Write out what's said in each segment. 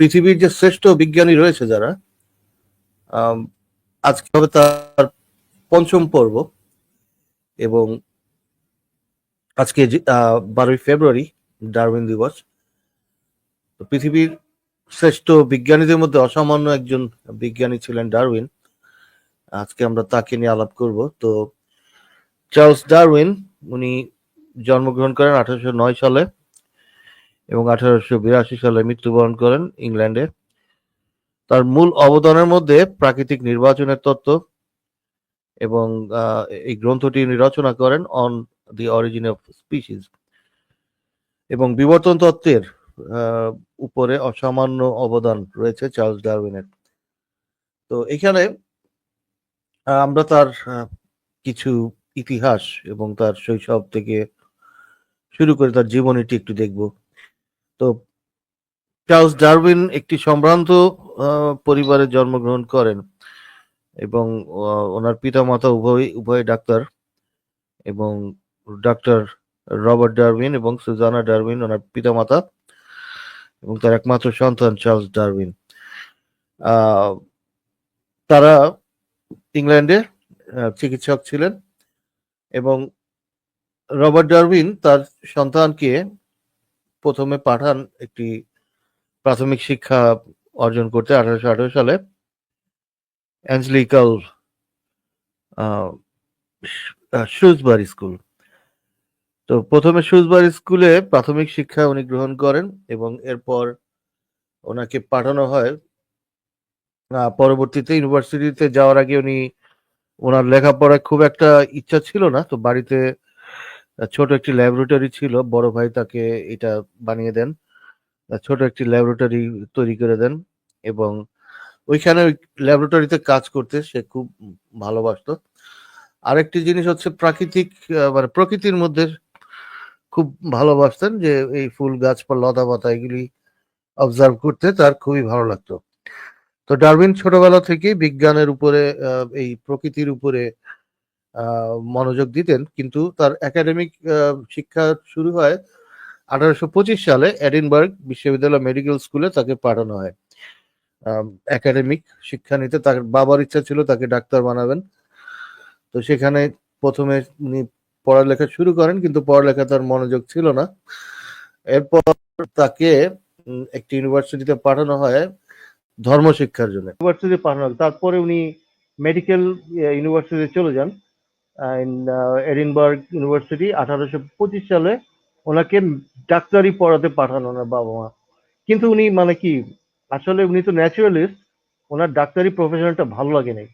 পৃথিবীর যে শ্রেষ্ঠ বিজ্ঞানী রয়েছে যারা আজকে হবে তার পঞ্চম পর্ব এবং আজকে বারোই ফেব্রুয়ারি, ডারউইন দিবস। পৃথিবীর শ্রেষ্ঠ বিজ্ঞানীদের মধ্যে অসামান্য একজন বিজ্ঞানী ছিলেন ডারউইন। আজকে আমরা তাকে নিয়ে আলাপ করব। তো চার্লস ডারউইন, উনি জন্মগ্রহণ করেন আঠারোশো নয় সালে। এবং আঠারোশো বিরাশি সালে মৃত্যুবরণ করেন ইংল্যান্ডে তার মূল অবদানের মধ্যে প্রাকৃতিক নির্বাচনের তত্ত্ব এবং এই গ্রন্থটি রচনা করেন on the origin of species এবং বিবর্তন তত্ত্বের উপরে অসামান্য অবদান রয়েছে চার্লস ডারউইনের। তো এখানে আমরা তার কিছু ইতিহাস এবং তার শৈশব থেকে শুরু করে তার জীবনীটি একটু দেখব। তো চার্লস ডারউইন একটি সম্ভ্রান্ত পরিবারে জন্মগ্রহণ করেন এবং ওনার পিতামাতা উভয় উভয় ডাক্তার এবং ডাক্তার রবার্ট ডারউইন এবং সুজানা ডারউইন ওনার পিতামাতা এবং তার একমাত্র সন্তান চার্লস ডারউইন। তারা ইংল্যান্ডে চিকিৎসক ছিলেন এবং রবার্ট ডারউইন তার সন্তানকে প্রথমে পাঠান একটি প্রাথমিক শিক্ষা অর্জন করতে আঠারোশো আঠারো সালে। অ্যাঞ্জলিকাল শুজবারি স্কুল তো প্রথমে শুজবারি স্কুলে প্রাথমিক শিক্ষা উনি গ্রহণ করেন এবং এরপর ওনাকে পাঠানো হয়। পরবর্তীতে ইউনিভার্সিটিতে যাওয়ার আগে উনি ওনার লেখাপড়ায় খুব একটা ইচ্ছা ছিল না, তো বাড়িতে ছোট একটি ল্যাবরেটরি ছিল, বড় ভাই তাকে এটা বানিয়ে দেন। ছোট একটি ল্যাবরেটরি তৈরি করে দেন এবং ওইখানে ওই ল্যাবরেটরিতে কাজ করতে সে খুব ভালোবাসতো। আরেকটি জিনিস হচ্ছে প্রাকৃতিক মানে প্রকৃতির মধ্যে খুব ভালোবাসতেন যে এই ফুল গাছপালা লতা পাতা এগুলি অবজার্ভ করতে তার খুবই ভালো লাগতো। তো ডারউইন ছোটবেলা থেকেই বিজ্ঞানের উপরে এই প্রকৃতির উপরে মনোযোগ দিতেন। কিন্তু তার একাডেমিক শিক্ষা শুরু হয় আঠারোশো পঁচিশ সালে এডিনবার্গ বিশ্ববিদ্যালয় মেডিকেল স্কুলে তাকে পাঠানো হয়। একাডেমিক শিক্ষা নিতে তার বাবার ইচ্ছা ছিল তাকে ডাক্তার বানাবেন। তো সেখানে প্রথমে উনি পড়ালেখা শুরু করেন, কিন্তু পড়ালেখা তার মনোযোগ ছিল না। এরপর তাকে একটি ইউনিভার্সিটিতে পাঠানো হয় ধর্ম শিক্ষার জন্য। ইউনিভার্সিটি পাঠানো। তারপরে উনি মেডিকেল ইউনিভার্সিটিতে চলে যান। এডিনবার্গ ইউনিভার্সিটি আঠারোশো পঁচিশ সালে ওনাকে ডাক্তারি পড়াতে পাঠানো ওনার বাবা মা। কিন্তু উনি মানে কি, আসলে উনি তো ন্যাচুরালিস্ট ওনার ডাক্তারি প্রফেশনটা ভালো লাগে নাই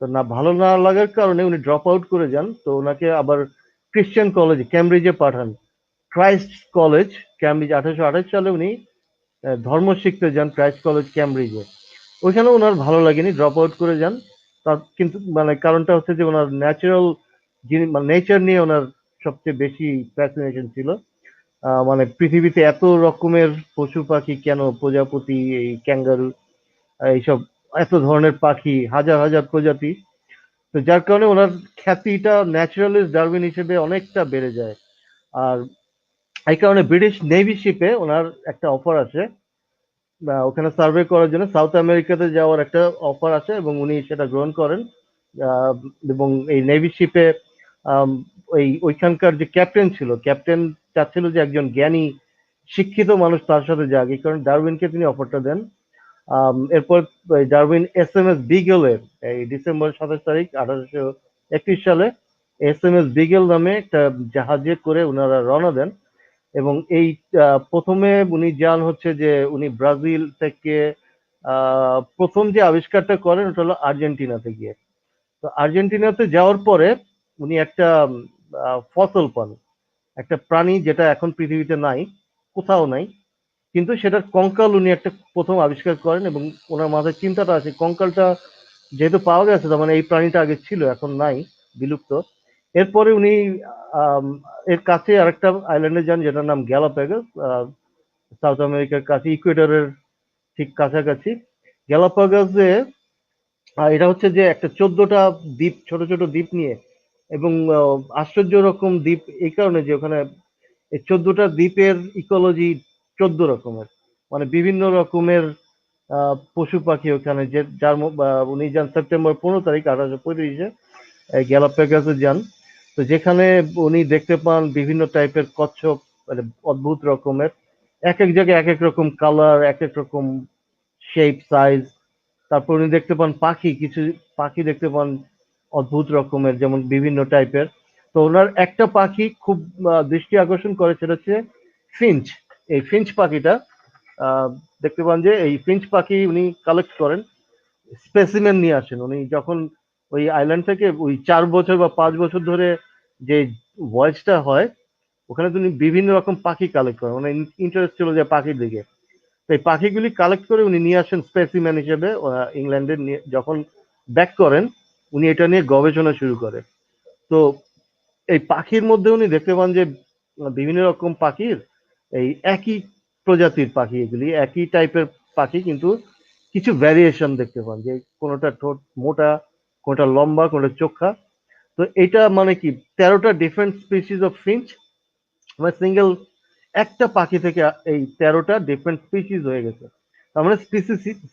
তো না, ভালো না লাগার কারণে উনি ড্রপ আউট করে যান। তো ওনাকে আবার ক্রিশ্চিয়ান কলেজ ক্যামব্রিজে পাঠান। ক্রাইস্ট কলেজ ক্যামব্রিজ আঠারোশো আঠাশ সালে উনি ধর্ম শিখতে যান ক্রাইস্ট কলেজ ক্যামব্রিজে ওইখানে ওনার ভালো লাগেনি ড্রপ আউট করে যান। তার কিন্তু মানে কারণটা হচ্ছে যে ওনার ন্যাচারাল যিনি মানে নেচার নিয়ে ওনার সবচেয়ে বেশি ফ্যাসিনেশন ছিল। মানে পৃথিবীতে এত রকমের পশু পাখি কেন প্রজাপতি এই ক্যাঙ্গারু এইসব এত ধরনের পাখি হাজার হাজার প্রজাতি। তো যার কারণে ওনার খ্যাতিটা ন্যাচারালিস্ট ডারউইন হিসেবে অনেকটা বেড়ে যায়। আর এই কারণে ব্রিটিশ নেভি শিপে ওনার একটা অফার আহ, ওখানে সার্ভে করার জন্য সাউথ আমেরিকাতে যাওয়ার একটা অফার আছে এবং উনি সেটা গ্রহণ করেন। এবং এই নেভি শিপে ওই ওইখানকার যে ক্যাপ্টেন ছিল ক্যাপ্টেন চাচ্ছিল যে একজন জ্ঞানী, শিক্ষিত মানুষ তার সাথে যাক। এই কারণে ডারউইনকে তিনি অফারটা দেন। এরপর ডারউইন এস এম এস বিগেলের এই ডিসেম্বর সাতাশ তারিখ, আঠারোশো একত্রিশ সালে এস এম এস বিগেল নামে একটা জাহাজে করে ওনারা রওনা দেন। এবং এই প্রথমে উনি যান হচ্ছে যে উনি ব্রাজিল থেকে প্রথম যে আবিষ্কারটা করেন ওটা হলো আর্জেন্টিনাতে গিয়ে। তো আর্জেন্টিনাতে যাওয়ার পরে উনি একটা ফসল পান। একটা প্রাণী যেটা এখন পৃথিবীতে নাই, কোথাও নাই, কিন্তু সেটার কঙ্কাল উনি একটা প্রথম আবিষ্কার করেন এবং ওনার মাথায় চিন্তাটা আছে কঙ্কালটা যেহেতু পাওয়া গেছে, তার মানে এই প্রাণীটা আগে ছিল, এখন নাই, বিলুপ্ত। এরপরে উনি এর কাছে আরেকটা আইল্যান্ডে যান, যেটার নাম গ্যালাপ্যাগস সাউথ আমেরিকার কাছে ইকুয়েটরের ঠিক কাছাকাছি। গ্যালাপাগাসে এটা হচ্ছে যে একটা চোদ্দটা দ্বীপ, ছোট ছোট দ্বীপ নিয়ে, এবং আশ্চর্য রকম দ্বীপ এই কারণে যে ওখানে এই চোদ্দটা দ্বীপের ইকোলজি চোদ্দ রকমের। মানে বিভিন্ন রকমের পশু পাখি ওখানে, যে, যার উনি যান সেপ্টেম্বর পনেরো তারিখ, আঠারোশো পঁয়ত্রিশে গ্যালাপেগাসে যান। তো যেখানে উনি দেখতে পান বিভিন্ন টাইপের কচ্ছপ মানে অদ্ভুত রকমের। এক এক জায়গায় এক এক রকম কালার এক এক রকম শেপ সাইজ তারপর উনি দেখতে পান পাখি, কিছু পাখি দেখতে পান অদ্ভুত রকমের, যেমন বিভিন্ন টাইপের তো ওনার একটা পাখি খুব দৃষ্টি আকর্ষণ করে, সেটা হচ্ছে ফিঞ্চ এই ফিঞ্চ পাখিটা দেখতে পান যে এই ফিঞ্চ পাখি উনি কালেক্ট করেন স্পেসিমেন নিয়ে আসেন। উনি যখন ওই আইল্যান্ড থেকে ওই চার বছর বা পাঁচ বছর ধরে যে ভয়েসটা হয় ওখানে তিনি বিভিন্ন রকম পাখি কালেক্ট করেন মানে ইন্টারেস্ট ছিল যে পাখির দিকে। এই পাখিগুলি কালেক্ট করে উনি নিয়ে আসেন স্পেসিম্যান হিসেবে আহ, ইংল্যান্ডে নিয়ে যখন ব্যাক করেন উনি এটা নিয়ে গবেষণা শুরু করে। তো এই পাখির মধ্যে উনি দেখতে পান যে বিভিন্ন রকম পাখির এই একই প্রজাতির পাখি এগুলি একই টাইপের পাখি কিন্তু কিছু ভ্যারিয়েশন দেখতে পান। যে কোনোটা ঠোঁট মোটা কোনোটা লম্বা, কোনটা চোখা। তো এটা মানে কি, তেরোটা ডিফারেন্ট স্পিসিস অফ ফিঞ্চ মানে সিঙ্গেল একটা পাখি থেকে এই তেরোটা ডিফারেন্ট স্পিসিস হয়ে গেছে। তার মানে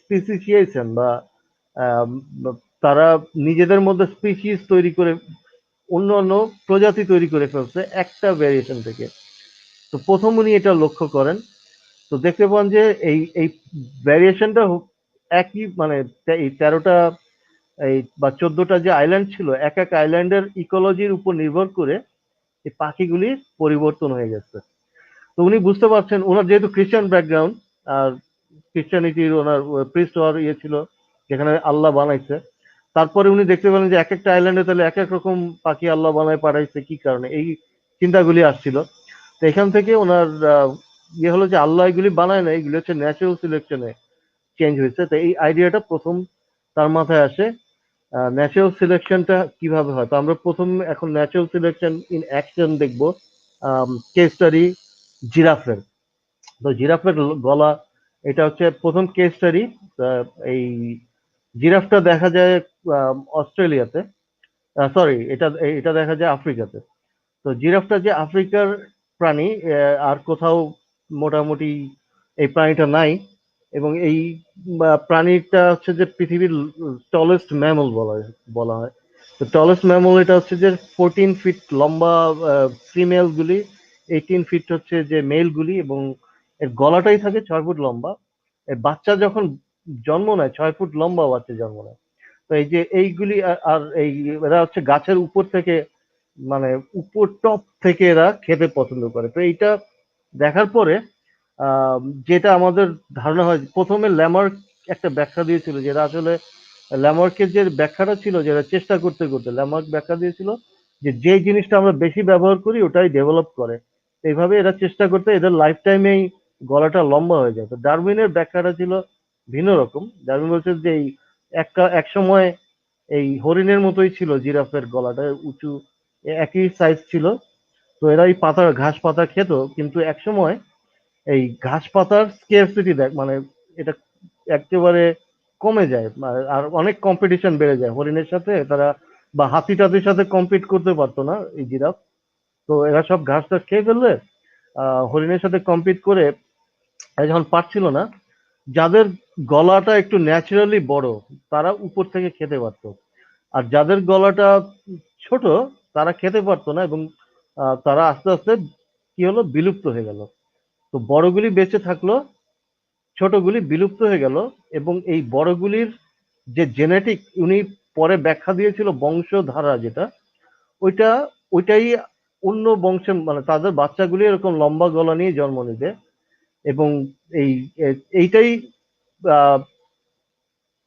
স্পিসিসিয়েশন বা তারা নিজেদের মধ্যে স্পিসিস তৈরি করে অন্য অন্য প্রজাতি তৈরি করে ফেলছে একটা ভ্যারিয়েশন থেকে। তো প্রথম উনি এটা লক্ষ্য করেন। তো দেখতে পান যে এই এই ভ্যারিয়েশনটা একই মানে এই তেরোটা এই বা চোদ্দটা যে আইল্যান্ড ছিল, এক এক আইল্যান্ডের ইকোলজির উপর নির্ভর করে এই পাখিগুলির পরিবর্তন হয়ে গেছে। তো উনি বুঝতে পারছেন, ওনার যেহেতু খ্রিস্টান ব্যাকগ্রাউন্ড আর খ্রিস্টানিটির ওনার প্রিস্ট হওয়ার ইয়ে ছিল, যেখানে আল্লাহ বানাইছে। তারপরে উনি দেখতে পেলেন যে এক একটা আইল্যান্ডে তাহলে এক এক রকম পাখি আল্লাহ বানায় পাঠাইছে, কি কারণে? এই চিন্তাগুলি আসছিল। তো এখান থেকে ওনার ইয়ে হলো যে আল্লাহ এগুলি বানায় না এগুলি হচ্ছে ন্যাচারাল সিলেকশনে চেঞ্জ হয়েছে। তো এই আইডিয়াটা প্রথম তার মাথায় আসে। ন্যাচারাল সিলেকশনটা কীভাবে হয়? তো আমরা প্রথম এখন ন্যাচারাল সিলেকশন ইন অ্যাকশন দেখব কেস স্টাডি জিরাফের। তো জিরাফের গলা, এটা হচ্ছে প্রথম কেস স্টাডি এই জিরাফটা দেখা যায় অস্ট্রেলিয়াতে। সরি এটা এটা দেখা যায় আফ্রিকাতে। তো জিরাফটা যে আফ্রিকার প্রাণী আর কোথাও মোটামুটি এই প্রাণীটা নাই এবং এই প্রাণীটা হচ্ছে যে পৃথিবীর টলেস্ট ম্যামল বলা বলা হয়। তো টলেস্ট ম্যামল এটা হচ্ছে যে ফোরটিন ফিট লম্বা ফিমেল গুলি এইটিন ফিট হচ্ছে যে মেল গুলি এবং এর গলাটাই থাকে ছয় ফুট লম্বা। এর বাচ্চা যখন জন্ম নেয়, ছয় ফুট লম্বা বাচ্চা জন্ম নেয়। তো এই যে এইগুলি আর- এই, এরা হচ্ছে গাছের উপর থেকে মানে উপর টপ থেকে এরা খেতে পছন্দ করে। তো এইটা দেখার পরে যেটা আমাদের ধারণা হয়, প্রথমে ল্যামার্ক একটা ব্যাখ্যা দিয়েছিল, যেটা আসলে ল্যামার্কের যে ব্যাখ্যাটা ছিল, যেটা চেষ্টা করতে করতে ল্যামার্ক ব্যাখ্যা দিয়েছিল যে যে জিনিসটা আমরা বেশি ব্যবহার করি, ওটাই ডেভেলপ করে। এইভাবে এরা চেষ্টা করতে, এদের লাইফ টাইমেই গলাটা লম্বা হয়ে যায়। তো ডারউইনের ব্যাখ্যাটা ছিল ভিন্ন রকম। ডারউইন বলছে যে এই একটা, এক সময় এই হরিণের মতোই ছিল জিরাফের গলাটা, উঁচু, একই সাইজ ছিল। তো এরা এই পাতা, ঘাস পাতা খেত, কিন্তু এক সময় এই ঘাস পাতার স্কেরসিটি দেখ মানে এটা একেবারে কমে যায়, আর- অনেক কম্পিটিশন বেড়ে যায়। হরিণের সাথে তারা বা হাতি টাতির সাথে কম্পিট করতে পারতো না, এই জিরাফ। তো এরা সব ঘাস টাস খেয়ে ফেললে হরিণের সাথে কম্পিট করে যখন পারছিল না, যাদের গলাটা একটু ন্যাচারালি বড়, তারা উপর থেকে খেতে পারতো। আর যাদের গলাটা ছোট, তারা খেতে পারতো না এবং তারা আস্তে আস্তে কি হলো, বিলুপ্ত হয়ে গেল। তো বড়গুলি বেঁচে থাকল, ছোটগুলি বিলুপ্ত হয়ে গেল এবং এই বড়গুলির যে জেনেটিক উনি পরে ব্যাখ্যা দিয়েছিল বংশধারা যেটা, ওইটা, ওইটাই অন্য বংশের মানে তাদের বাচ্চাগুলি এরকম লম্বা গলা নিয়ে জন্ম নিবে এবং এই, এইটাই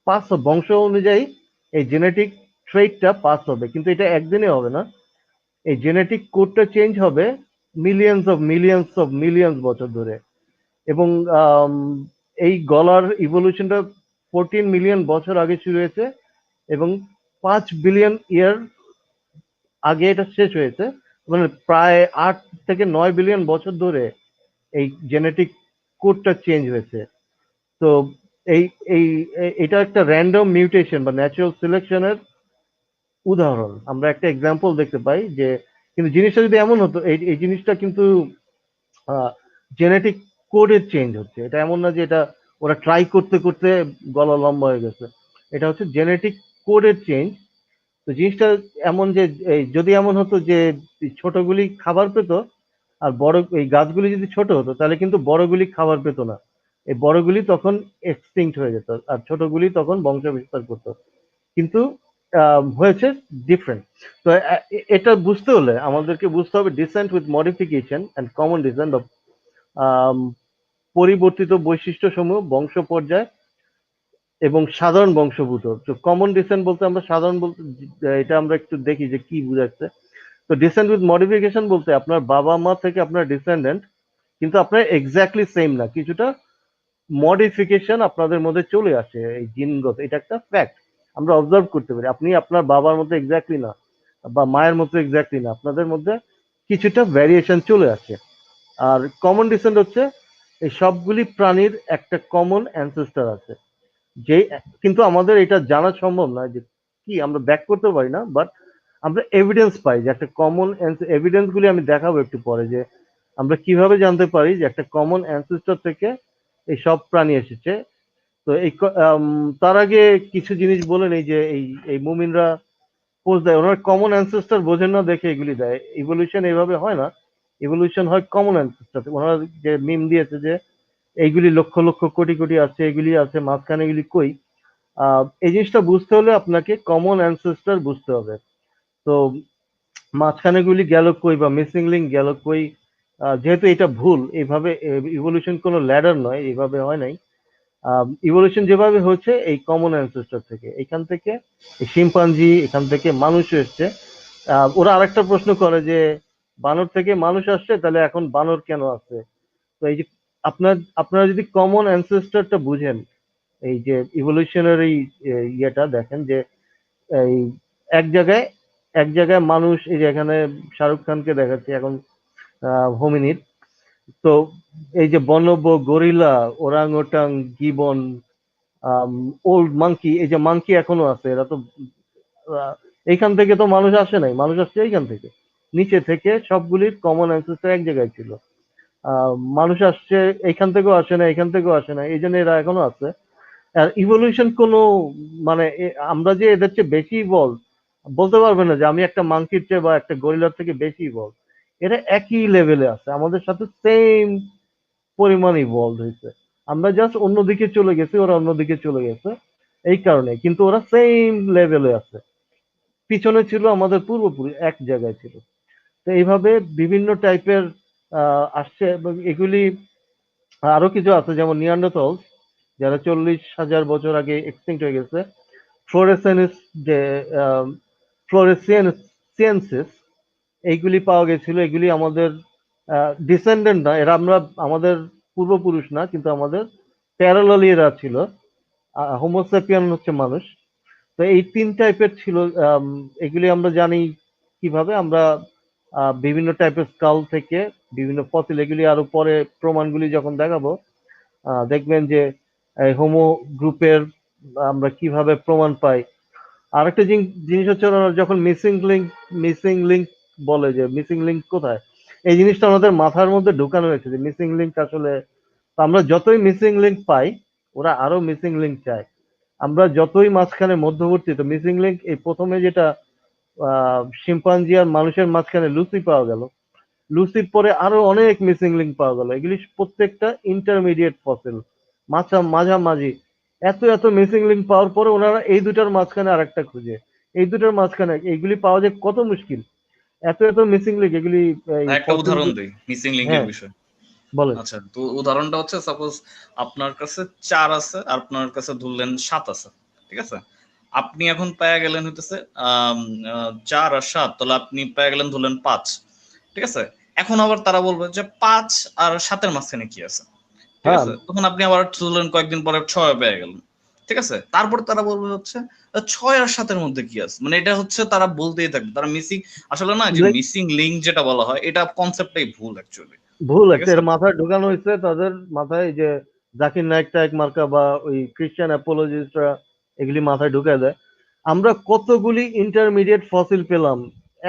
পাস বংশ অনুযায়ী এই জেনেটিক ট্রেটটা পাস হবে। কিন্তু এটা একদিনে হবে না। এই জেনেটিক কোডটা চেঞ্জ হবে millions of millions of millions বছর ধরে। এবং এই গলার ইভলিউশনটা ফোরটিন মিলিয়ন বছর আগে শুরু হয়েছে এবং পাঁচ বিলিয়ন ইয়ার আগে এটা শেষ হয়েছে। মানে প্রায় আট থেকে নয় বিলিয়ন বছর ধরে এই জেনেটিক কোডটা চেঞ্জ হয়েছে। তো এই এই এটা একটা র্যান্ডম মিউটেশন বা ন্যাচারাল সিলেকশনের উদাহরণ। আমরা একটা এক্সাম্পল দেখতে পাই যে কিন্তু জিনিসটা যদি এমন হতো, এই এই জিনিসটা কিন্তু জেনেটিক কোডের চেঞ্জ হচ্ছে। এটা এমন না যে এটা, ওরা ট্রাই করতে করতে গলা লম্বা হয়ে গেছে। এটা হচ্ছে জেনেটিক কোডের চেঞ্জ তো জিনিসটা এমন যে যদি এমন হতো যে, ছোটগুলি খাবার পেত, আর বড়, এই গাছগুলি যদি ছোট হতো, তাহলে কিন্তু বড়গুলি খাবার পেত না। এই বড়গুলি তখন এক্সটিংক্ট হয়ে যেত, আর ছোটগুলি তখন বংশ বিস্তার করতো। কিন্তু হয়েছে ডিফারেন্ট তো এটা বুঝতে হলে আমাদেরকে বুঝতে হবে descent with modification and common descent of পরিবর্তিত বৈশিষ্ট্য সমূহ বংশ পর্যায় এবং সাধারণ বংশভূত। তো কমন ডিসেন্ট বলতে আমরা সাধারণ বলতে, এটা আমরা একটু দেখি যে কি বুঝাচ্ছে। তো ডিসেন্ট উইথ মডিফিকেশন বলতে আপনার বাবা মা থেকে আপনার ডিসেন্ডেন্ট কিন্তু আপনার এক্স্যাক্টলি সেম না, কিছুটা মডিফিকেশন আপনাদের মধ্যে চলে আসে, এই জিনগত, এটা একটা ফ্যাক্ট আমরা অবজার্ভ করতে পারি। আপনি আপনার বাবার মতো এক্স্যাক্টলি না, বা মায়ের মতো এক্স্যাক্টলি না। আপনাদের মধ্যে কিছুটা ভ্যারিয়েশন চলে আসে। আর কমন ডিসেন্ট হচ্ছে, এই সবগুলি প্রাণীর একটা কমন অ্যানসেস্টার আছে। যে কিন্তু আমাদের এটা জানা সম্ভব নয় যে কি, আমরা ব্যাক করতে পারি না বাট আমরা এভিডেন্স পাই যে একটা কমন এভিডেন্স গুলি আমি দেখাবো একটু পরে যে আমরা কীভাবে জানতে পারি যে একটা কমন অ্যানসেস্টার থেকে এই সব প্রাণী এসেছে। তো এই তার আগে কিছু জিনিস বলে নেই যে এই এই মুমিনরা পোজ দেয়। ওনারা কমন অ্যানসেস্টার বোঝেন না দেখে এগুলি দেয়। ইভলিউশন এইভাবে হয় না। ইভলিউশন হয় কমন অ্যানসেস্টার ওনারা যে মিম দিয়েছে যে এইগুলি লক্ষ লক্ষ কোটি কোটি আছে, এগুলি আছে, মাঝখানে এগুলি কই? এই জিনিসটা বুঝতে হলে আপনাকে কমন অ্যানসেস্টার বুঝতে হবে। তো মাঝখানে গুলি গেল কই বা মিসিং লিঙ্ক গেল কই? যেহেতু এটা ভুল, এইভাবে ইভলিউশন কোনো ল্যাডার নয়, এইভাবে হয় নাই। ইভলিউশন যেভাবে হচ্ছে, এই কমন অ্যানসেস্টার থেকে। এখান থেকে শিম্পাঞ্জি, এখান থেকে মানুষ এসছে। ওরা আরেকটা প্রশ্ন করে যে, বানর থেকে মানুষ আসছে, তাহলে এখন বানর কেন আসছে? তো এই যে আপনার, আপনারা যদি কমন অ্যানসেস্টারটা বুঝেন, এই যে ইভলিউশনের এই ইয়েটা দেখেন যে, এই এক জায়গায় এক জায়গায় মানুষ, এই যে এখানে শাহরুখ খানকে দেখাচ্ছে এখন হোমিনিট তো এই যে বনব্য gorilla orangutan gibbon old monkey, এই যে মাংকি এখনও আছে, এরা তো এইখান থেকে তো মানুষ আসে নাই, মানুষ আসছে এইখান থেকে। নিচে থেকে সবগুলির কমন অ্যানসেস্টার এক জায়গায় ছিল। মানুষ আসছে এইখান থেকেও আসে না এখান থেকেও আসে না এই জন্য এরা এখনও আছে। আর ইভলিউশন কোনো মানে আমরা যে এদের চেয়ে বেশি বল, বলতে পারবে না যে আমি একটা মাংকির চেয়ে বা একটা গরিলার থেকে বেশি বল। এরা একই লেভেলে আছে। আমাদের সাথে সেম পরিমাণ ইভলভ হয়েছে। আমরা জাস্ট অন্যদিকে চলে গেছি, ওরা অন্যদিকে চলে গেছে। এই কারণে কিন্তু ওরা সেম লেভেলে আছে। পিছনে ছিল আমাদের পূর্বপুরি এক জায়গায় ছিল। তো এইভাবে বিভিন্ন টাইপের আসছে এগুলি আরও কিছু আছে। যেমন নিয়ান্ডারথলস যারা চল্লিশ হাজার বছর আগে এক্সটিংক্ট হয়ে গেছে। ফ্লোরেসেন্স যে ফ্লোরেসিয়েন্সিস এইগুলি পাওয়া গেছিল, এগুলি আমাদের ডিসেন্ডেন্ট না, এরা আমরা, আমাদের পূর্বপুরুষ না, কিন্তু আমাদের প্যারালালি এরা ছিল। হোমোসেপিয়ান হচ্ছে মানুষ। তো এই তিন টাইপের ছিল এগুলি আমরা জানি কীভাবে। আমরা বিভিন্ন টাইপের স্কাল থেকে বিভিন্ন ফসিল এগুলি আরও পরে প্রমাণগুলি যখন দেখাবো দেখবেন যে হোমো গ্রুপের আমরা কীভাবে প্রমাণ পাই। আরেকটা জিন- জিনিস হচ্ছে যখন মিসিং লিঙ্ক মিসিং লিঙ্ক বলে যে মিসিং লিঙ্ক কোথায়? এই জিনিসটা আমাদের মাথার মধ্যে ঢুকানো হয়েছে যে মিসিং লিঙ্ক আসলে আমরা যতই মিসিং লিঙ্ক পাই, ওরা আরও মিসিং লিঙ্ক চায়। আমরা যতই মাঝখানে মধ্যবর্তী তো মিসিং লিঙ্ক এই প্রথমে যেটা শিম্পাঞ্জি আর মানুষের মাঝখানে লুসি পাওয়া গেল। লুসির পরে আরও অনেক মিসিং লিঙ্ক পাওয়া গেল। এগুলি প্রত্যেকটা ইন্টারমিডিয়েট ফসিল মাঝা মাঝামাঝি। এত এত মিসিং লিঙ্ক পাওয়ার পরে ওনারা এই দুটার মাঝখানে আরেকটা খুঁজে। এই দুটার মাঝখানে, এইগুলি পাওয়া যায় কত মুশকিল। এত এত মিসিং লিঙ্ক এগুলি একটা উদাহরণ দিই মিসিং লিঙ্কের। বিষয়। বলেন। আচ্ছা তো উদাহরণটা হচ্ছে সাপোজ আপনার কাছে চার আছে আর আপনার কাছে ধরলেন সাত আছে ঠিক আছে? আপনি এখন পায়া গেলেন হইতেছে চার আর সাত তাহলে আপনি পায়া গেলেন ধরলেন পাঁচ ঠিক আছে? এখন আবার তারা বলবে যে পাঁচ আর সাতের মাঝখানে কি আছে? ঠিক হ্যাঁ। আছে? তখন আপনি আবার ধরলেন কয়েকদিন পরে ছয় পেয়ে গেলেন। ঠিক আছে? তারপর তারা বলবে হচ্ছে ছয় আর সাতের মধ্যে কি আছে? মানে এটা হচ্ছে তারা বলতেই থাকবে। তারা মিসিং আসলে না যে মিসিং লিঙ্ক যেটা বলা হয় এটা কনসেপ্টটাই ভুল অ্যাকচুয়ালি ভুল। এর মাথায় ঢোকানো হয়েছে তাদের মাথায় যে জাকির নায়ক টায়ক মার্কা বা ওই খ্রিস্টান অ্যাপোলজিস্টরা এগুলি মাথায় ঢুকায় দেয়। আমরা কতগুলি ইন্টারমিডিয়েট ফসিল পেলাম?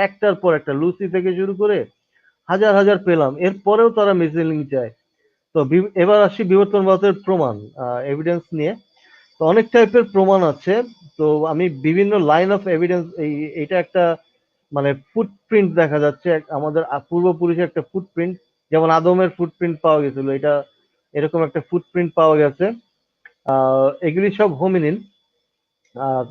একটার পর একটা। লুসি থেকে শুরু করে হাজার হাজার পেলাম। এরপরেও তারা মিসিং লিঙ্ক চায়। তো এবার আসি বিবর্তনবাদের প্রমাণ এভিডেন্স নিয়ে। তো অনেক টাইপের প্রমাণ আছে। তো আমি বিভিন্ন লাইন অফ এভিডেন্স এই এটা একটা মানে ফুটপ্রিন্ট দেখা যাচ্ছে। আমাদের পূর্বপুরুষের একটা ফুটপ্রিন্ট যেমন আদমের ফুটপ্রিন্ট পাওয়া গেছিল। এটা এরকম একটা ফুটপ্রিন্ট পাওয়া গেছে। এগুলি সব হোমিনিন আর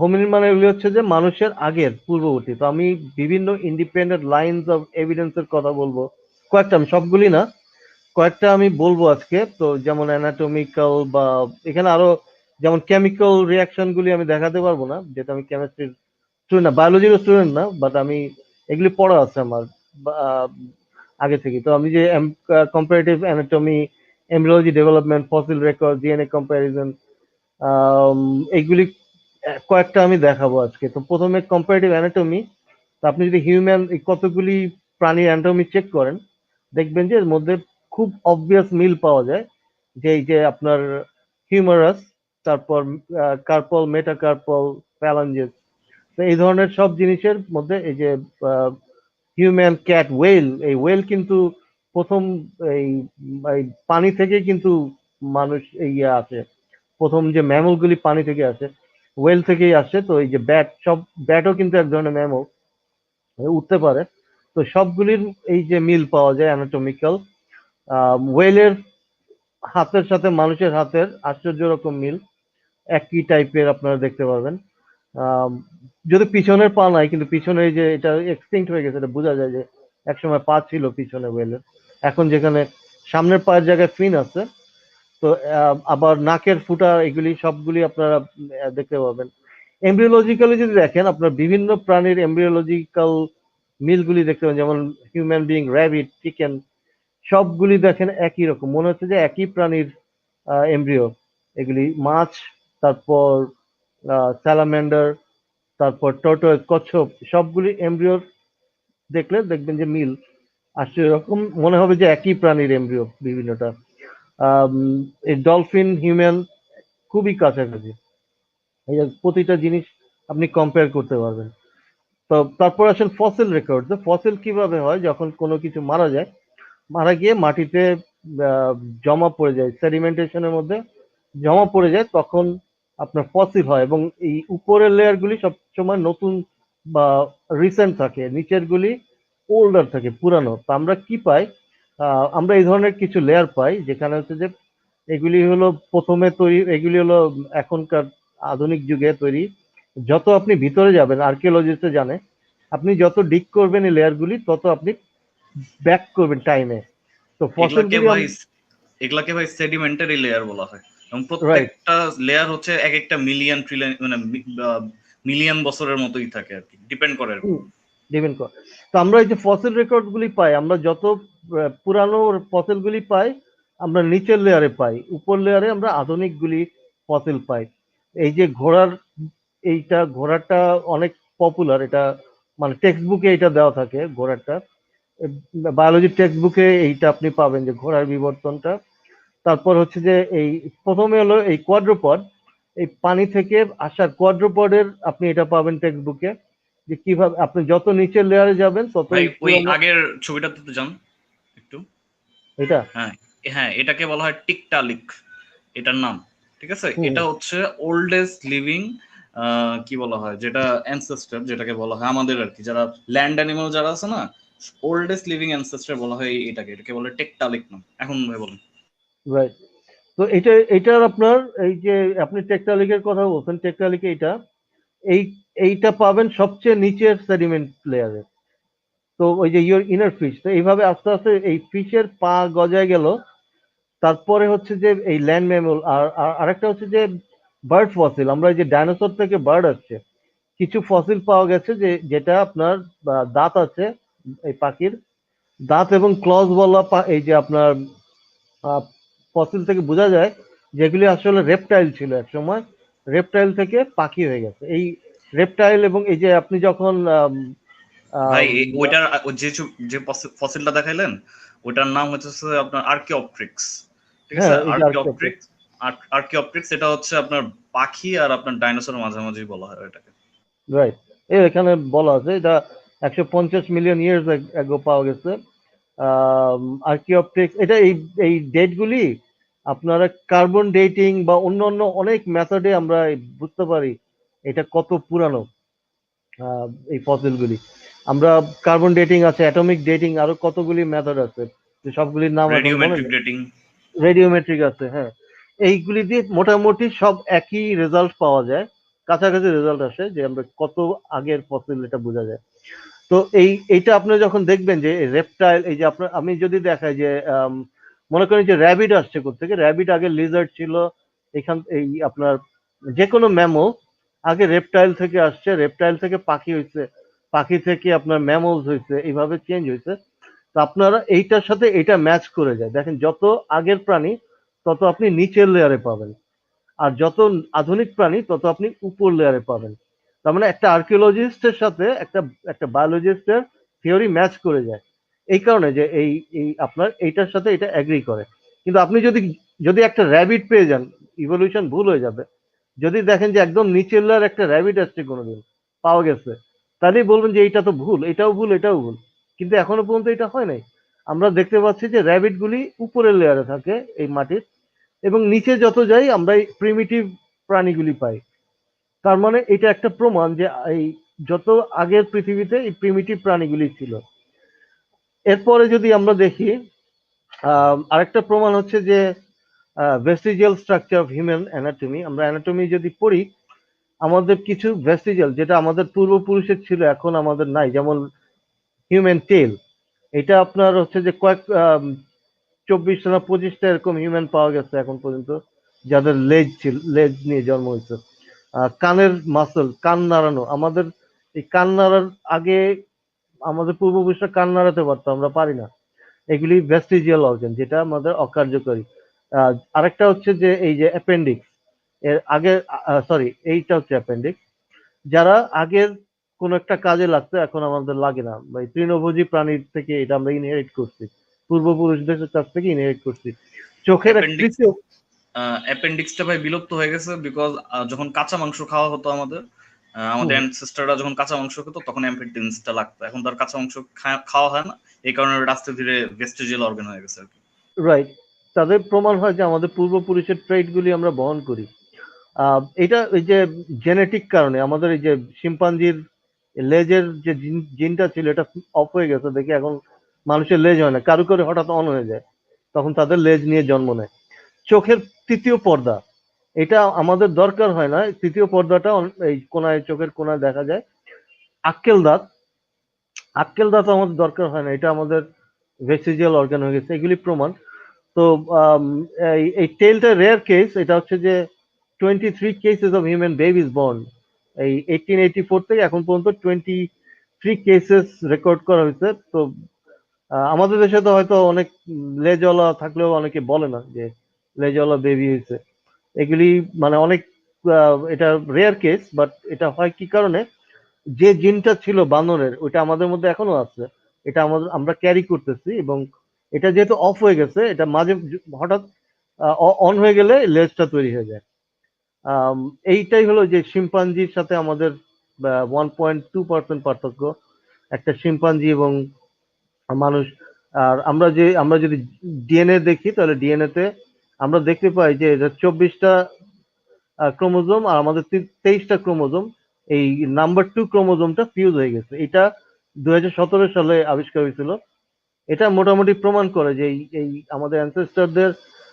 হোমিনিন মানে এগুলি হচ্ছে যে মানুষের আগের, পূর্ববর্তী। তো আমি বিভিন্ন ইন্ডিপেন্ডেন্ট লাইনস অফ এভিডেন্সের কথা বলব। কয়েকটা, আমি সবগুলি না। কয়েকটা আমি বলব আজকে। তো যেমন অ্যানাটমিক্যাল বা এখানে আরও যেমন কেমিক্যাল রিয়াকশন গুলি আমি দেখাতে পারব না যেটা আমি কেমিস্ট্রির স্টুডেন্ট না বায়োলজির স্টুডেন্ট না বাট আমি এগুলি পড়া আছে আমার আগে থেকে। তো আমি যে comparative anatomy embryology development fossil record DNA comparison এইগুলি কয়েকটা আমি দেখাবো আজকে। তো প্রথমে কম্পারেটিভ অ্যানাটমি তো আপনি যদি হিউম্যান কতগুলি প্রাণীর অ্যানাটমি চেক করেন, দেখবেন যে এর মধ্যে খুব অবভিয়াস মিল পাওয়া যায় যে এই যে আপনার হিউমারাস তারপর কার্পল মেটাকার্পল ফ্যালাঞ্জেস তো এই ধরনের সব জিনিসের মধ্যে এই যে হিউম্যান ক্যাট ওয়েল এই ওয়েল কিন্তু প্রথম এই পানি থেকে কিন্তু মানুষ ইয়ে আসে। প্রথম যে ম্যামল গুলি পানি থেকে আসে ওয়েল থেকেই আসে। তো এই যে ব্যাট সব ব্যাটও কিন্তু এক ধরনের ম্যামল উঠতে পারে। তো সবগুলির এই যে মিল পাওয়া যায় অ্যানাটমিক্যাল ওয়েলের হাতের সাথে মানুষের হাতের আশ্চর্য রকম মিল, একই টাইপের আপনারা দেখতে পারবেন। যদি পিছনের পা নাই, কিন্তু পিছনে যে এটা এক্সটিংক্ট হয়ে গেছে, এটা বোঝা যায় যে একসময় পা ছিল পিছনে ওয়েলের এখন যেখানে সামনের পায়ের জায়গায় ফিন আছে, তো আবার নাকের ফুটা এগুলি, সবগুলি আপনারা দেখতে পাবেন। এমব্রিওলজিক্যালি যদি দেখেন, আপনার বিভিন্ন প্রাণীর এমব্রিওলজিক্যাল মিলগুলি দেখতে পাবেন, যেমন হিউম্যান বিং র্যাবিট চিকেন সবগুলি দেখেন একই রকম। মনে হচ্ছে যে একই প্রাণীর এমব্রিও এগুলি মাছ, তারপর স্যালামেন্ডার তারপর টর্টয়েস কচ্ছপ, সবগুলি এমব্রিওর দেখলে দেখবেন যে মিল। আসছে এরকম মনে হবে যে একই প্রাণীর এমব্রিও বিভিন্নটা। এই ডলফিন হিউম্যান খুবই কাছাকাছি। এই প্রতিটা জিনিস আপনি কম্পেয়ার করতে পারবেন। তো তারপর আসেন ফসিল রেকর্ড ফসিল কীভাবে হয়? যখন কোনো কিছু মারা যায় মারা গিয়ে মাটিতে জমা পড়ে যায় সেডিমেন্টেশনের মধ্যে জমা পড়ে যায়, তখন আপনার ফসিল হয় এবং এই উপরের লেয়ার গুলি সবসময় নতুন বা রিসেন্ট থাকে, নিচের গুলি ওল্ডার থাকে, পুরানো। তো আমরা কি পাই? আমরা এই ধরনের কিছু লেয়ার পাই, যেখানে হচ্ছে যে এগুলি হলো প্রথমে তৈরি, এগুলি হলো এখনকার আধুনিক যুগে তৈরি। যত আপনি ভিতরে যাবেন আর্কিওলজিস্টে জানে, আপনি যত ডিক করবেন এই লেয়ারগুলি তত আপনি ব্যাক করবেন টাইমে তো ফসল এগুলাকে ভাই এগুলাকে ভাই সেডিমেন্টারি লেয়ার বলা হয়। এবং প্রত্যেকটা লেয়ার হচ্ছে এক একটা মিলিয়ন ট্রিলিয়ন মানে মিলিয়ন বছরের মতোই থাকে আর কি। ডিপেন্ড করে। ডিপেন্ড করে। তো আমরা এই যে ফসিল রেকর্ড গুলি পাই আমরা যত পুরানো ফসিল গুলি পাই আমরা নিচের লেয়ারে পাই। উপর লেয়ারে আমরা আধুনিক গুলি ফসিল পাই। এই যে ঘোড়ার এইটা ঘোড়াটা অনেক পপুলার এটা মানে টেক্সট বুকে এটা দেওয়া থাকে ঘোড়াটা। বায়োলজি টেক্সট বুকে এইটা আপনি পাবেন যে ঘোড়ার বিবর্তনটা। তারপর হচ্ছে যে এই প্রথমে হলো এই কোয়াড্রোপড এই পানি থেকে আসার কোয়াড্রোপডের আপনি এটা পাবেন টেক্সট বুকে যে কীভাবে আপনি যত নিচের লেয়ারে যাবেন তত ওই আগের ছবিটাতে তো যান একটু। এটা? হ্যাঁ হ্যাঁ এটাকে বলা হয় টিকটালিক এটার নাম ঠিক আছে? এটা হচ্ছে ওল্ডেস্ট লিভিং কি বলা হয় যেটা অ্যানসেস্টার যেটাকে বলা হয় আমাদের আর কি যারা ল্যান্ড অ্যানিমাল যারা আছে না ওল্ডেস্ট লিভিং অ্যানসেস্টার বলা হয় এটাকে এটাকে বলে টেকটালিক নাম এখন ভাই বলুন। রাইট তো এটা, এটার আপনার এই যে আপনি টেকটালিকের কথা বলছেন, টেকটালিকে এটা, এই, এইটা পাবেন সবচেয়ে নিচের সেডিমেন্ট লেয়ারে তো ওই যে ইয়োর ইনার ফিশ তো এইভাবে আস্তে আস্তে এই ফিশের পা গজায় গেল। তারপরে হচ্ছে যে এই ল্যান্ড ম্যামল আর, আর- আরেকটা হচ্ছে যে বার্ড ফসিল আমরা যে ডাইনোসর থেকে বার্ড আসছে, কিছু ফসিল পাওয়া গেছে যে, যেটা আপনার দাঁত আছে এই পাখির দাঁত এবং ক্লজ বলা এই যে আপনার ফসিল থেকে বোঝা যায় যেগুলি আসলে রেপটাইল ছিল এক সময় রেপটাইল থেকে পাখি হয়ে গেছে। এই রেপটাইল এবং এই যে আপনি যখন ভাই ওইটার যে যে ফসিলটা দেখাইলেন ওইটার নাম হচ্ছে আপনার আর্কিওপ্ট্রিক্স ঠিক আছে? হ্যাঁ, এই যে আর্কিওপ্ট্রিক্স আর্কিওপ্ট্রিক্স এটা হচ্ছে আপনার পাখি আর আপনার ডাইনোসরের মাঝামাঝি বলা হয় এটাকে। রাইট এখানে বলা আছে এটা একশো পঞ্চাশ মিলিয়ন ইয়ার্স এগো পাওয়া গেছে। আর্কিওপটেক্স এটা এই এই ডেটগুলি আপনারা কার্বন ডেটিং বা অন্য অন্য অনেক মেথডে আমরা বুঝতে পারি এটা কত পুরানো এই ফসিলগুলি আমরা কার্বন ডেটিং আছে অ্যাটমিক ডেটিং আরও কতগুলি মেথড আছে সবগুলির নাম এখন রেডিওমেট্রিক ডেটিং রেডিওমেট্রিক আছে হ্যাঁ। এইগুলি দিয়ে মোটামুটি সব একই রেজাল্ট পাওয়া যায় কাছাকাছি রেজাল্ট আসে যে আমরা কত আগের ফসিল এটা বোঝা যায়। তো এই, এইটা আপনি যখন দেখবেন যে রেপটাইল এই যে আপনার, আমি যদি দেখাই যে মনে করেন যে র্যাবিট আসছে থেকে র্যাবিট আগে লিজার্ড ছিল, এখান, এই আপনার যে কোনো ম্যামো আগে রেপটাইল থেকে আসছে রেপটাইল থেকে পাখি হয়েছে পাখি থেকে আপনার ম্যামলস হয়েছে এইভাবে চেঞ্জ হয়েছে তো আপনারা এইটার সাথে এটা ম্যাচ করে যায়। দেখেন, যত আগের প্রাণী, তত আপনি নিচের লেয়ারে পাবেন। আর যত আধুনিক প্রাণী, তত আপনি উপর লেয়ারে পাবেন। তার মানে একটা আর্কিওলজিস্টের সাথে একটা একটা বায়োলজিস্টের থিওরি ম্যাচ করে যায়। এই কারণে যে এই এই আপনার এইটার সাথে এটা অ্যাগ্রি করে। কিন্তু আপনি যদি যদি একটা র্যাবিট পেয়ে যান ইভলিউশন ভুল হয়ে যাবে। যদি দেখেন যে একদম নিচের লেয়ার একটা র্যাবিট আসছে কোনোদিন, পাওয়া গেছে, তাহলেই বলবেন যে এইটা তো ভুল, এটাও ভুল এটাও ভুল। কিন্তু এখনও পর্যন্ত এটা হয় নাই। আমরা দেখতে পাচ্ছি যে র্যাবিট গুলি উপরের লেয়ারে থাকে এই মাটির, এবং নিচে যত যাই আমরা প্রিমিটিভ প্রাণীগুলি পাই। তার মানে এটা একটা প্রমাণ যে এই যত আগের পৃথিবীতে এই প্রিমিটিভ প্রাণীগুলি ছিল। এরপরে যদি আমরা দেখি আরেকটা প্রমাণ হচ্ছে যে vestigial structure of human anatomy আমরা অ্যানাটমি যদি পড়ি, আমাদের কিছু ভেস্টিজিয়াল যেটা আমাদের পূর্বপুরুষের ছিল, এখন আমাদের নাই, যেমন হিউম্যান টেল এটা আপনার হচ্ছে যে কয়েক চব্বিশটা না পঁচিশটা এরকম হিউম্যান পাওয়া গেছে এখন পর্যন্ত, যাদের লেজ ছিল লেজ নিয়ে জন্ম হয়েছে। কানের মাসল কান নাড়ানো। আমাদের এই কান নাড়ার আগে আমাদের পূর্বপুরুষরা কান নাড়াতে পারতো আমরা পারি না। এগুলি ভেস্টিজিয়াল অর্গান যেটা আমাদের অকার্যকরী। আরেকটা হচ্ছে যে এই যে অ্যাপেন্ডিক্স এর আগে সরি এইটা হচ্ছে অ্যাপেন্ডিক্স যারা আগের কোন একটা কাজে লাগতো এখন আমাদের লাগে না। এই তৃণভোজী প্রাণীর থেকে এটা আমরা ইনহেরিট করছি। পূর্বপুরুষদের কাছ থেকে ইনহেরিট করছি। চোখের অ্যাপেন্ডিক্সটা ভাই বিলুপ্ত হয়ে গেছে বিকজ যখন কাঁচা মাংস খাওয়া হতো আমাদের আমাদের। অ্যানসেস্টাররা যখন কাঁচা মাংস খেতো তখন অ্যাপেন্ডিক্সটা লাগতো। এখন তো আর কাঁচা মাংস খাওয়া হয় না। এই কারণে আস্তে ধীরে ভেস্টিজিয়াল অর্গান হয়ে গেছে আর কি। রাইট তাদের প্রমাণ হয় যে আমাদের পূর্বপুরুষের ট্রেড গুলি আমরা বহন করি। এটা এই যে জেনেটিক কারণে আমাদের এই যে শিম্পাঞ্জির লেজের যে জিন- জিনটা ছিল এটা অফ হয়ে গেছে দেখি এখন মানুষের লেজ হয় না। কারু করে হঠাৎ অন হয়ে যায় তখন তাদের লেজ নিয়ে জন্ম নেয়। চোখের তৃতীয় পর্দা। এটা আমাদের দরকার হয় না। তৃতীয় পর্দাটা এই কোনায়, চোখের কোনায় দেখা যায়। আক্কেল দাঁত। আক্কেল দাঁত আমাদের দরকার হয় না। এটা আমাদের ভেসিজিয়াল অর্গান হয়ে গেছে। এগুলি প্রমাণ। তো এই টেলটা রেয়ার কেস এটা হচ্ছে যে twenty three cases of human babies born এই এইটিন এইটি ফোর থেকে এখন পর্যন্ত টোয়েন্টি থ্রি কেসেস রেকর্ড করা হয়েছে। তো আমাদের দেশে তো হয়তো অনেক লেজওয়ালা থাকলেও অনেকে বলে না যে লেজওয়ালা বেবি হয়েছে। এগুলি মানে অনেক এটা রেয়ার কেস বাট এটা হয় কি কারণে? যে জিনটা ছিল বানরের, ওইটা আমাদের মধ্যে এখনও আছে। এটা আমাদের, আমরা ক্যারি করতেছি এবং এটা যেহেতু অফ হয়ে গেছে, এটা মাঝে হঠাৎ অন হয়ে গেলে লেজটা তৈরি হয়ে যায়। এইটাই হলো যে শিম্পাঞ্জির সাথে আমাদের ওয়ান পয়েন্ট টু পার্সেন্ট পার্থক্য। একটা শিম্পাঞ্জি এবং মানুষ, আর আমরা যে, আমরা যদি ডিএনএ দেখি, তাহলে ডিএনএ তে আমরা দেখতে পাই যে চব্বিশটা ক্রোমোজোম আর আমাদের তেইশটা ক্রোমোজোম, এই নাম্বার টু ক্রোমোজোমটা ফিউজ হয়ে গেছে। এটা দুই হাজার সতেরো সালে আবিষ্কার হয়েছিল। এটা মোটামুটি প্রমাণ করে যে এই আমাদের অ্যানসেস্টারদের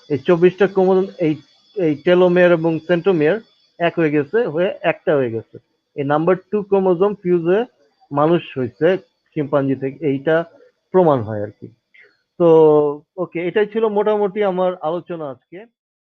এই চব্বিশটা ক্রোমোজোম, এই এই টেলোমেয়ার এবং সেন্টোমেয়ার এক হয়ে গেছে, হয়ে একটা হয়ে গেছে। এই নাম্বার টু ক্রোমোজোম ফিউজ হয়ে মানুষ হয়েছে শিম্পাঞ্জি থেকে। এইটা প্রমাণ হয় আর কি। তো ওকে এটাই ছিল মোটামুটি আমার আলোচনা আজকে।